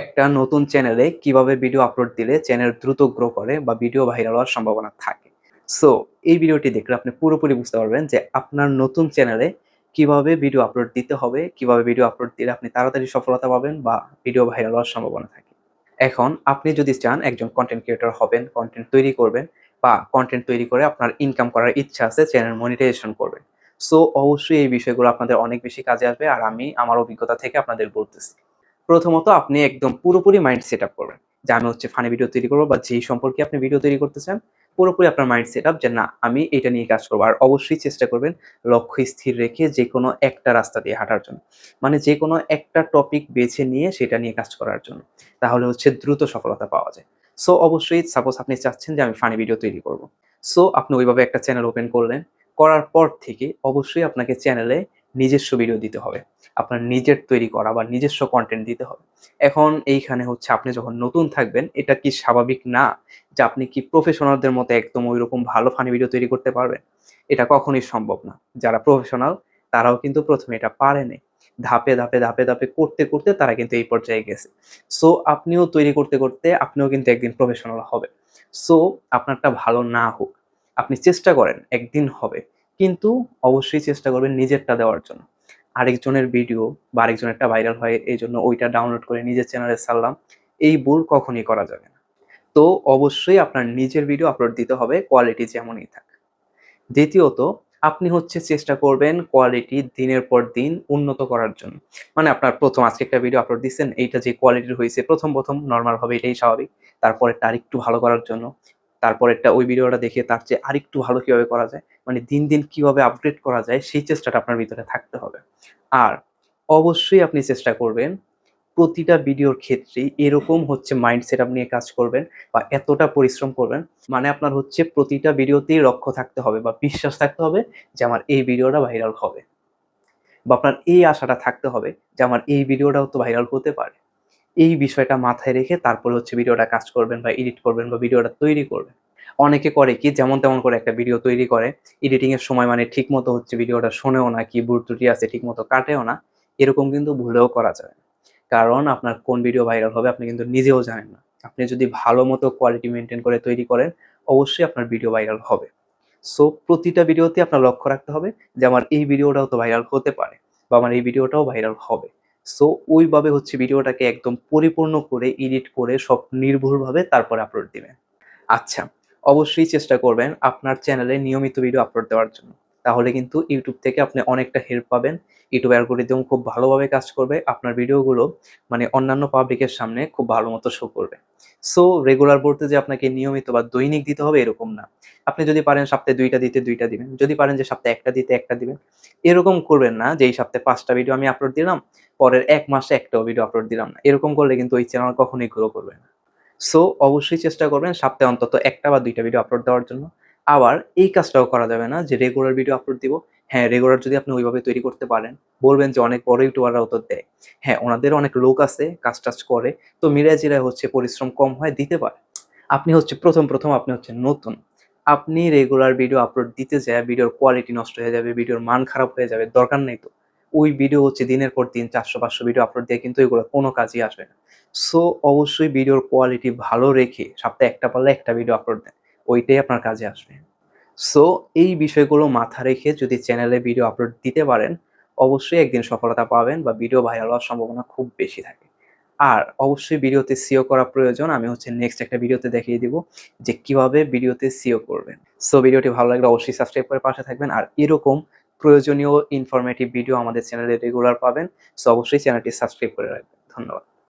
একটা নতুন চ্যানেলে কীভাবে ভিডিও আপলোড দিলে চ্যানেল দ্রুত গ্রো করে বা ভিডিও ভাইরাল হওয়ার সম্ভাবনা থাকে। সো এই ভিডিওটি দেখলে আপনি পুরোপুরি বুঝতে পারবেন যে আপনার নতুন চ্যানেলে কীভাবে ভিডিও আপলোড দিতে হবে, কীভাবে ভিডিও আপলোড দিলে আপনি তাড়াতাড়ি সফলতা পাবেন বা ভিডিও ভাইরাল হওয়ার সম্ভাবনা থাকে। এখন আপনি যদি চান একজন কন্টেন্ট ক্রিয়েটর হবেন কন্টেন্ট তৈরি করবেন বা কন্টেন্ট তৈরি করে আপনার ইনকাম করার ইচ্ছা আছে চ্যানেল মনিটাইজেশন করবেন। সো অবশ্যই এই বিষয়গুলো আপনাদের অনেক বেশি কাজে আসবে আর আমি আমার অভিজ্ঞতা থেকে আপনাদের বলতেছি। প্রথমত আপনি একদম পুরোপুরি মাইন্ড সেট আপ করবেন। যে আমি হচ্ছে ফানি ভিডিও তৈরি করব বা যেই সম্পর্কে আপনি ভিডিও তৈরি করতে চান পুরোপুরি আপনার মাইন্ড সেট আপ যে না, আমি এটা নিয়ে কাজ করব। আর অবশ্যই চেষ্টা করবেন লক্ষ্য স্থির রেখে যে কোনো একটা রাস্তা দিয়ে হাঁটার জন্য। মানে যে কোনো একটা টপিক বেছে নিয়ে সেটা নিয়ে কাজ করার জন্য। তাহলে হচ্ছে দ্রুত সফলতা পাওয়া যায়। সো অবশ্যই সাপোজ আপনি চাচ্ছেন যে আমি ফানি ভিডিও তৈরি করব। সো আপনি ওইভাবে একটা চ্যানেল ওপেন করলেন। করার পর থেকে অবশ্যই আপনাকে চ্যানেলে নিজস্ব ভিডিও দিতে হবে। আপনার নিজের তৈরি করা বা নিজস্ব কন্টেন্ট দিতে হবে। এখন এইখানে হচ্ছে আপনি যখন নতুন থাকবেন, এটা কি স্বাভাবিক না যে আপনি কি প্রফেশনালদের মতো একদম ওই রকম ভালো ফানি ভিডিও তৈরি করতে পারবেন? এটা কখনোই সম্ভব না। যারা প্রফেশনাল তারাও কিন্তু প্রথমে এটা পারেনি ধাপে ধাপে ধাপে ধাপে করতে করতে তারা কিন্তু এই পর্যায়ে গেছে। সো আপনিও তৈরি করতে করতে আপনিও কিন্তু একদিন প্রফেশনাল হবে। সো আপনারটা ভালো না হোক, আপনি চেষ্টা করেন, একদিন হবে। কিন্তু অবশ্যই চেষ্টা করবেন নিজেরটা দেওয়ার জন্য। আরেকজনের ভিডিও বা আরেকজনেরটা ভাইরাল হয়, এই জন্য ওইটা ডাউনলোড করে নিজের চ্যানেলে ছাড়লাম। এই ভুল কখনই করা যাবে না। তো অবশ্যই আপনার নিজের ভিডিও আপলোড দিতে হবে কোয়ালিটি যেমনই থাক। দ্বিতীয়ত, আপনি হচ্ছে চেষ্টা করবেন কোয়ালিটি দিনের পর দিন উন্নত করার জন্য। মানে আপনার প্রথম আজকে একটা ভিডিও আপলোড দিচ্ছেন, এইটা যে কোয়ালিটির হয়েছে, প্রথম প্রথম নর্মাল ভাবে এটাই স্বাভাবিক। তারপরে তার একটু ভালো করার জন্য, তারপরেরটা ওই ভিডিওটা দেখে তার চেয়ে আরেকটু ভালো কীভাবে করা যায় মানে দিন দিন কীভাবে আপগ্রেড করা যায়, সেই চেষ্টাটা আপনার ভিতরে থাকতে হবে। আর অবশ্যই আপনি চেষ্টা করবেন প্রতিটা ভিডিওর ক্ষেত্রে এরকম হচ্ছে মাইন্ড সেট আপ নিয়ে কাজ করবেন বা এতটা পরিশ্রম করবেন মানে আপনার হচ্ছে প্রতিটা ভিডিওতেই লক্ষ্য থাকতে হবে বা বিশ্বাস থাকতে হবে যে আমার এই ভিডিওটা ভাইরাল হবে। বা আপনার এই আশাটা থাকতে হবে যে আমার এই ভিডিওটাও তো ভাইরাল হতে পারে। এই বিষয়টা মাথায় রেখে তারপরে হচ্ছে ভিডিওটা কাজ করবেন বা এডিট করবেন বা ভিডিওটা তৈরি করবেন। অনেকে করে কি, যেমন তেমন করে একটা ভিডিও তৈরি করে। এডিটিং এর সময় মানে ঠিক মতো হচ্ছে ভিডিওটা শোনেও না কি, ভুল ত্রুটি আছে ঠিক মতো কাটেও না, এরকম কিন্তু ভুলেও করা যায়। কারণ আপনার কোন ভিডিও ভাইরাল হবে আপনি কিন্তু নিজেও জানেন না। আপনি যদি ভালো মতো কোয়ালিটি মেনটেন করে তৈরি করেন, অবশ্যই আপনার ভিডিও ভাইরাল হবে। সো প্রতিটা ভিডিওতে আপনার লক্ষ্য রাখতে হবে যে আমার এই ভিডিওটাও তো ভাইরাল হতে পারে বা আমার এই ভিডিওটাও ভাইরাল হবে। সো ওইভাবে হচ্ছে ভিডিওটাকে একদম পরিপূর্ণ করে এডিট করে সব নির্ভুলভাবে তারপরে আপলোড দিবেন। আচ্ছা অবশ্যই চেষ্টা করবেন আপনার চ্যানেলে নিয়মিত ভিডিও আপলোড দেওয়ার জন্য। তাহলে কিন্তু ইউটিউব থেকে আপনি অনেকটা হেল্প পাবেন। ইউটিউব অ্যালগোরিদম খুব ভালোভাবে কাজ করবে, আপনার ভিডিওগুলো মানে অন্যান্য পাবলিকের সামনে খুব ভালো মতো শো করবে। সো রেগুলার বলতে যে আপনাকে নিয়মিত বা দৈনিক দিতে হবে এরকম না। আপনি যদি পারেন সপ্তাহে দুইটা দিতে দুইটা দিবেন, যদি পারেন যে সপ্তাহে একটা দিতে একটা দিবেন, এরকম করবেন না যে এই সপ্তাহে পাঁচটা ভিডিও আমি আপলোড দিলাম, পরের এক মাসে একটাও ভিডিও আপলোড দিলাম না। এরকম করলে কিন্তু ওই চ্যানেল কখনোই গ্রো করবে না। সো অবশ্যই চেষ্টা করবেন সপ্তাহে অন্তত একটা বা দুইটা ভিডিও আপলোড দেওয়ার জন্য। আবার এই কাজটাও করা যাবে না যে রেগুলার ভিডিও আপলোড দিব। হ্যাঁ রেগুলার যদি আপনি ওইভাবে তৈরি করতে পারেন, বলবেন যে অনেক বড় ইউটিউবাররা তো দেয়। হ্যাঁ ওনাদের অনেক লোক আছে, কাজ টাজ করে। তো মিরায় জিরায় হচ্ছে পরিশ্রম কম হয়, দিতে পারে। আপনি হচ্ছে প্রথম প্রথম আপনি হচ্ছে নতুন। আপনি রেগুলার ভিডিও আপলোড দিতে যায় ভিডিওর কোয়ালিটি নষ্ট হয়ে যাবে ভিডিওর মান খারাপ হয়ে যাবে, দরকার নেই তো। ওই ভিডিও হচ্ছে দিনের পর দিন চারশো, পাঁচশো ভিডিও আপলোড দিয়ে, কিন্তু এগুলো কোনো কাজই আসবে না। সো অবশ্যই ভিডিওর কোয়ালিটি ভালো রেখে সপ্তাহে একটা পারলে একটা ভিডিও আপলোড দেন, ওইটাই আপনার কাজে আসবে। সো এই বিষয়গুলো মাথা রেখে যদি চ্যানেলে ভিডিও আপলোড দিতে পারেন, অবশ্যই একদিন সফলতা পাবেন বা ভিডিও ভাইরাল হওয়ার সম্ভাবনা খুব বেশি থাকে। আর অবশ্যই ভিডিওতে সিও করা প্রয়োজন, আমি হচ্ছে নেক্সট একটা ভিডিওতে দেখিয়ে দিব যে কীভাবে ভিডিওতে সিও করবেন। সো ভিডিওটি ভালো লাগলে অবশ্যই সাবস্ক্রাইব করে পাশে থাকবেন। আর এরকম প্রয়োজনীয় ইনফরমেটিভ ভিডিও আমাদের চ্যানেলে রেগুলার পাবেন। সো অবশ্যই চ্যানেলটি সাবস্ক্রাইব করে রাখবেন। ধন্যবাদ।